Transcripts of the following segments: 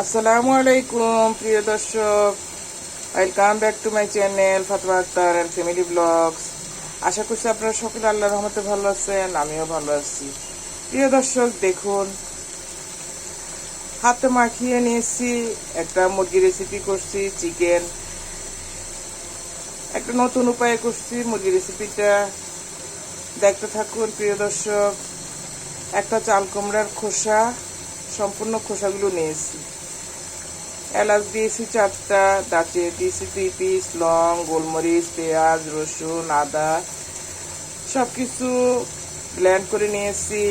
আসসালামু আলাইকুম, প্রিয় দর্শক। Welcome back to my channel Fatma Akter and family vlogs আশা করছি আপনারা সকলে আল্লাহ রহমতে ভালো আছেন, আমিও ভালো আছি। প্রিয় দর্শক, দেখুন, হাতে মাখিয়ে নিয়েছি একটা মুরগি রেসিপি করছি চিকেন একটা নতুন উপায়ে করছি মুরগি রেসিপিটা দেখতে থাকুন, প্রিয় দর্শক, একটা চাল কুমড়ার খোসা, সম্পূর্ণ খোসাগুলো নিয়েছি। এলাচ দিয়েছি চারটা দাঁচিয়ে দিয়েছি দুই পিস লং, গোলমরিচ, পেঁয়াজ, রসুন, আদা সব কিছু ব্লেন্ড করে নিয়েছি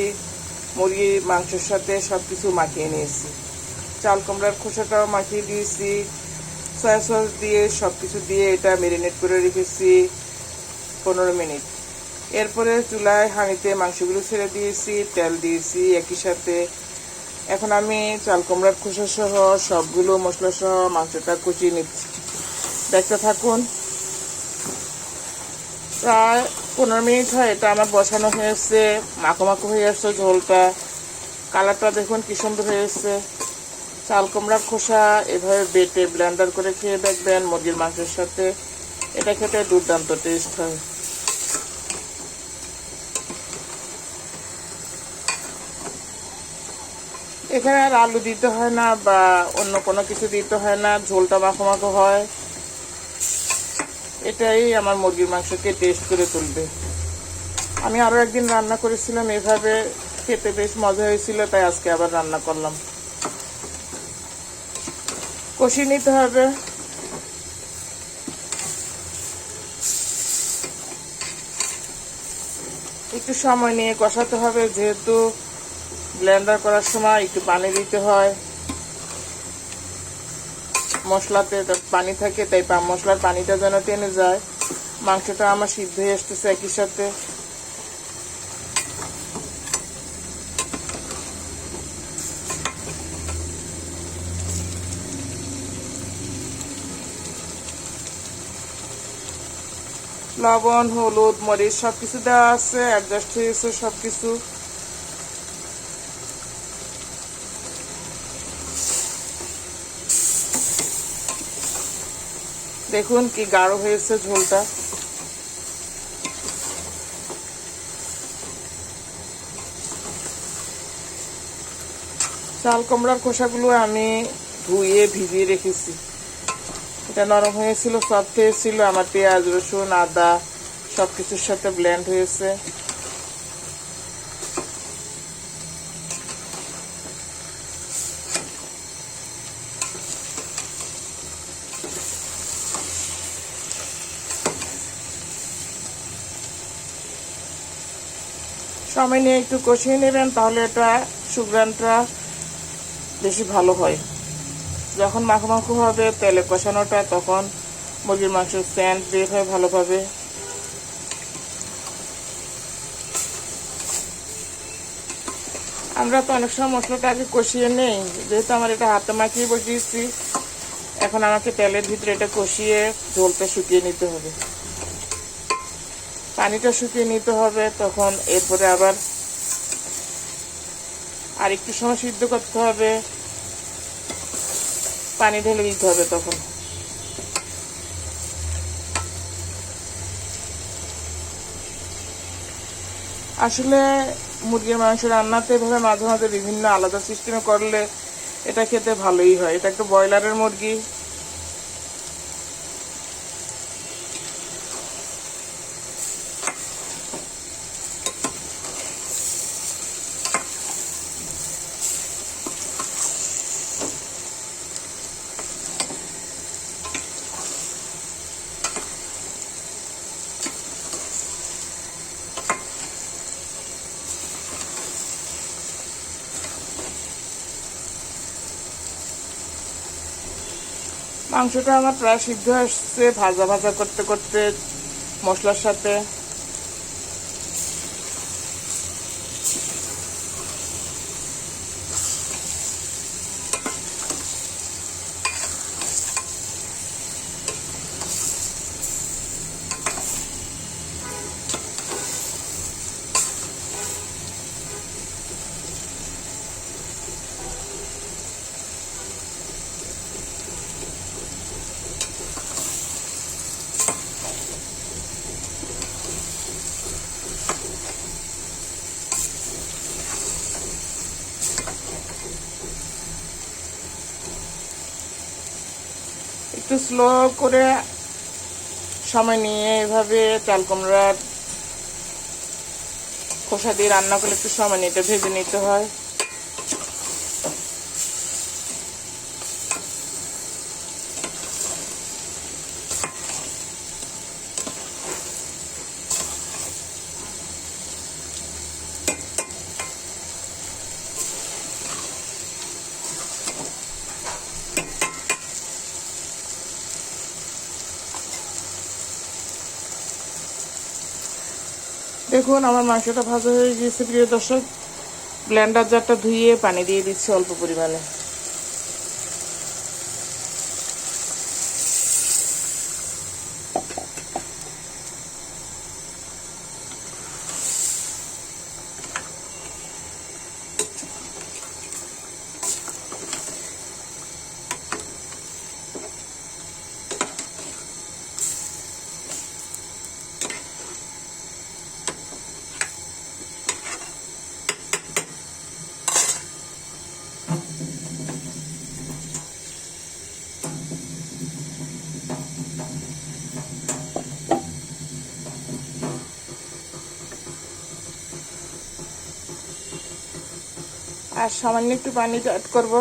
মুরগির মাংসের সাথে সব কিছু মাখিয়ে নিয়েছি। চাল কুমড়ার খোসাটাও মাখিয়ে দিয়েছি সয়া সস দিয়ে সব কিছু দিয়ে এটা মেরিনেট করে রেখেছি পনেরো মিনিট। এরপরে চুলায় হাঁড়িতে মাংসগুলো ছেড়ে দিয়েছি, তেল দিয়েছি, একই সাথে এখন আমি চাল কুমড়ার খোসা সহ সবগুলো মশলা সহ মাংসটা কুচিয়ে নিচ্ছি। দেখতে থাকুন। প্রায় পনেরো মিনিট হয়, এটা আমার বসানো হয়েছে, মাখো মাখো হয়ে আসছে ঝোলটা। কালারটা দেখুন কি সুন্দর হয়েছে চাল কুমড়ার খোসা এভাবে বেটে ব্লেন্ডার করে খেয়ে দেখবেন মুরগির মাংসের সাথে। এটা খেতে দুর্দান্ত টেস্ট হয়। এখানে আর আলু দিতে হয় না বা অন্য কোনো কিছু দিতে হয় না, ঝোলটা মাখো মাখো হয়। এটাই আমার মুরগির মাংসকে টেস্ট করে তুলবে। আমি আরও একদিন রান্না করেছিলাম, এভাবে খেতে বেশ মজা হয়েছিল, তাই আজকে আবার রান্না করলাম। কষিয়ে নিতে হবে। একটু সময় নিয়ে কষাতে হবে, যেহেতু ব্লেন্ডার করার সময় একটু পানি দিতে হয়। মশলাতে পানি থাকে, তাই মশলার পানিটা যেন টেনে যায়। মাংসটা আমার সিদ্ধ হয়ে আসতেছে একই সাথে। লবণ, হলুদ, মরিচ সব কিছু দেওয়া আছে অ্যাডজাস্ট হয়েছে সব কিছু দেখুন কি গাঢ় হয়েছে ঝোলটা। চাল, কুমড়ার খোসাগুলো আমি ধুয়ে ভিজিয়ে রেখেছি। এটা নরম হয়েছিল সফট হয়েছিল আমার পেঁয়াজ, রসুন, আদা সব কিছুর সাথে ব্ল্যান্ড হয়েছে। সময় নিয়ে একটু কষিয়ে নেবেন, তাহলে এটা সুগ্রানটা বেশি ভালো হয়। যখন মাখো মাখো হবে, তেলে কষানোটা, তখন মুরগির মাংসের স্যান্ড বের হয় ভালোভাবে। আমরা তো অনেক সময় মশলাটা আগে কষিয়ে নেই, যেহেতু আমার এটা হাতে মাখিয়ে বসিয়েছি। এখন আমাকে তেলের ভিতরে এটা কষিয়ে ঝোলটা শুকিয়ে নিতে হবে। পানিটা শুকিয়ে নিতে হবে, তখন এরপরে আবার আর একটু সময় সিদ্ধ করতে হবে। পানি ঢেলে দিতে হবে তখন। আসলে মুরগির মাংস রান্নাতে এভাবে মাঝে মাঝে বিভিন্ন আলাদা সিস্টেমে করলে এটা খেতে ভালোই হয়। এটা একটা ব্রয়লারের মুরগি। মাংসটা আমার প্রায় সিদ্ধ আসছে ভাজা ভাজা করতে করতে মশলার সাথে। একটু স্লো করে সময় নিয়ে এভাবে চাল কুমড়ার খোসা দিয়ে রান্না করলে একটু সময় নিয়ে ভেজে নিতে হয়। দেখুন, আমার মাংসটা ভাজা হয়ে গিয়েছে, প্রিয় দর্শক। ব্ল্যান্ডার জারটা ধুয়ে পানি দিয়ে দিচ্ছি অল্প পরিমাণে। আর সামান্য একটু পানি অ্যাড করব।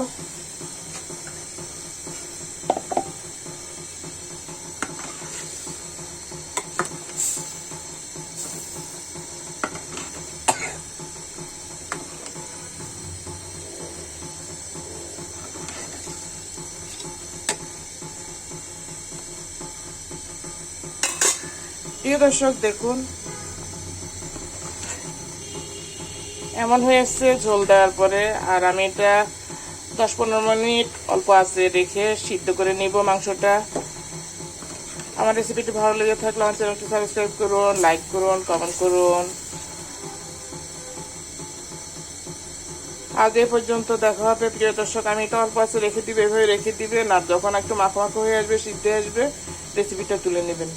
দর্শক দেখুন এমন হয়ে এসছে ঝোল দেওয়ার পরে। আর আমি এটা দশ পনেরো মিনিট অল্প আছে রেখে সিদ্ধ করে নিব মাংসটা। আমার রেসিপিটি ভালো লেগে থাকলে আমার চ্যানেলটি সাবস্ক্রাইব করুন লাইক করুন কমেন্ট করুন। এ পর্যন্ত দেখা হবে, প্রিয় দর্শক। আমি এটা অল্প আঁচে রেখে দিবে, এভাবে রেখে দিবেন। আর যখন একটু মাখো মাখো হয়ে আসবে, সিদ্ধ আসবে রেসিপিটা তুলে নেবেন।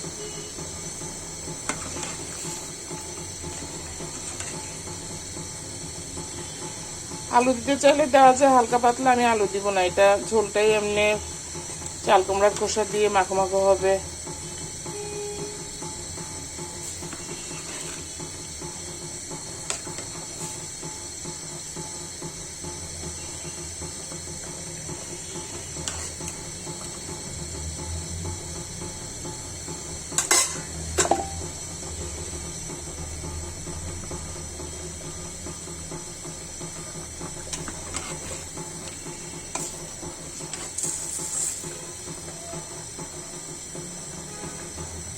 আলু দিতে চাইলে দেওয়া যায় হালকা পাতলা, আমি আলু দিব না। এটা ঝোলটাই এমনি চাল কুমড়ার খোসা দিয়ে মাখো মাখো হবে।